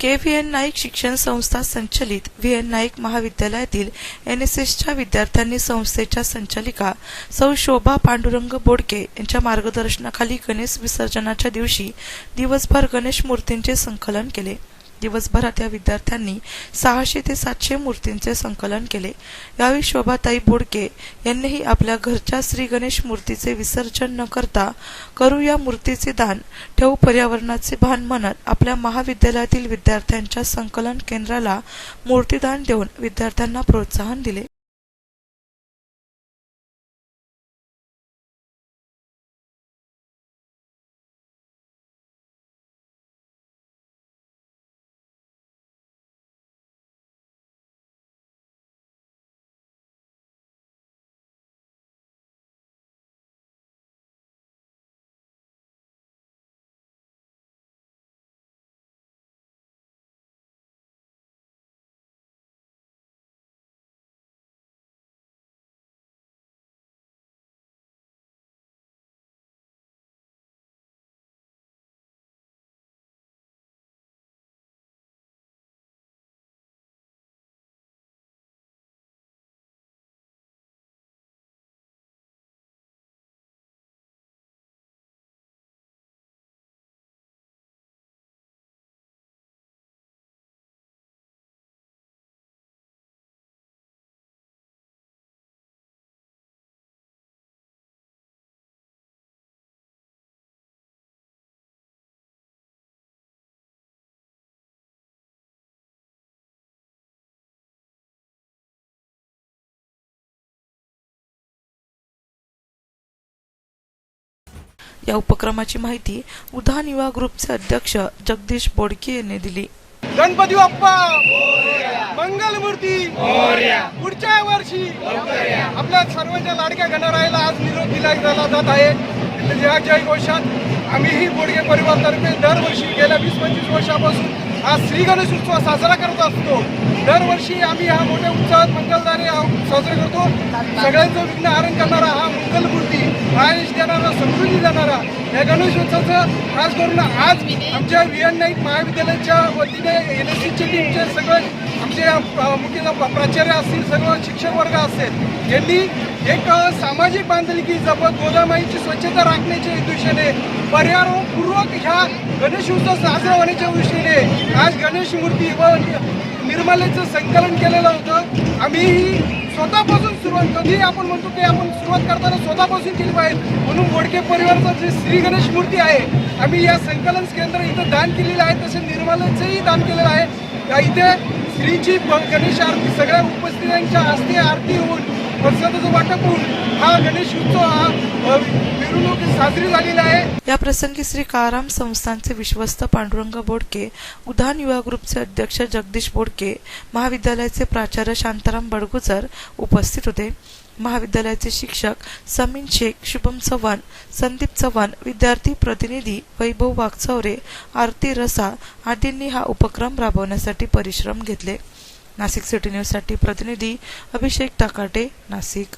K V N Naik शिक्षण संस्था संचलित व्ही एन नाईक महाविद्यालयातील एन एस एसच्या विद्यार्थ्यांनी संस्थेच्या संचालिका सौ शोभा पांडुरंग बोडके यांच्या मार्गदर्शनाखाली गणेश विसर्जनाच्या दिवशी दिवसभर गणेश मूर्तींचे संकलन केले. दिवसभरात या विद्यार्थ्यांनी सहाशे ते सातशे मूर्तींचे संकलन केले. यावेळी शोभाताई बोडके यांनीही आपल्या घरच्या श्री गणेश मूर्तीचे विसर्जन न करता करू या मूर्तीचे दान ठेवू पर्यावरणाचे भान म्हणत आपल्या महाविद्यालयातील विद्यार्थ्यांच्या संकलन केंद्राला मूर्तीदान देऊन विद्यार्थ्यांना प्रोत्साहन दिले. या उपक्रमाची माहिती उधान युवा ग्रुपचे अध्यक्ष जगदीश बोडके यांनी दिली. गणपती बाप्पा! मंगल मूर्ती पुढच्या वर्षी आपल्या सर्वांच्या लाडक्या गणरायाला आज निरोप दिला जात आहे. या जय घोषात आम्हीही बोडगे परिवारतर्फे दरवर्षी गेल्या वीस पंचवीस वर्षापासून हा श्री गणेश उत्सव साजरा करत असतो. दरवर्षी आम्ही हा मोठ्या उत्साहात मंगलदारी हा साजरा करतो. सगळ्यांचं विघ्न हरण करणारा हा मंगलमूर्ती आयुष देणारा समृद्धी देणारा या गणेशोत्सवाचं खास करून आज आमच्या व्ही एन नाईक महाविद्यालयाच्या वतीने एन एस सीचे टीमचे सगळे आमचे मुख्य प्राचार्य असतील सर्व शिक्षक वर्ग असेल यांनी एक सामाजिक बांधिलकी जपत गोदामाईची स्वच्छता राखण्याच्या उद्देशाने पर्यावरणपूर्वक ह्या गणेश उत्सव साजरा होण्याच्या दृष्टीने आज गणेश मूर्ती व निर्मलेचं संकलन केलेलं होतं. आम्ही स्वतःपासून सुरुवात कधी आपण म्हणतो की आपण सुरुवात करताना स्वतःपासून केली पाहिजे. म्हणून मोडके परिवाराचं जे श्री गणेश मूर्ती आहे आम्ही या संकलन केंद्र इथं दान केलेलं आहे तसे निर्मलेचंही दान केलेलं आहे. इथे श्रीची गणेश आरती सगळ्या उपस्थितांच्या हस्ते आरती होऊन प्रसादाचं वाटप होऊन हा गणेश उत्सव हा साजरी झालेली आहे. या प्रसंगी श्री काराम संस्थांचे विश्वस्त पांडुरंग बोडके उधान युवा ग्रुपचे अध्यक्ष जगदीश बोडके महाविद्यालयाचे प्राचार्य शांताराम बडगुजर उपस्थित होते. महाविद्यालयाचे शिक्षक समीन शेख शुभम चव्हाण संदीप चव्हाण विद्यार्थी प्रतिनिधी वैभव वाघचौरे आरती रसा आदींनी हा उपक्रम राबवण्यासाठी परिश्रम घेतले. नाशिक सिटी न्यूजसाठी प्रतिनिधी अभिषेक टाकाटे नाशिक.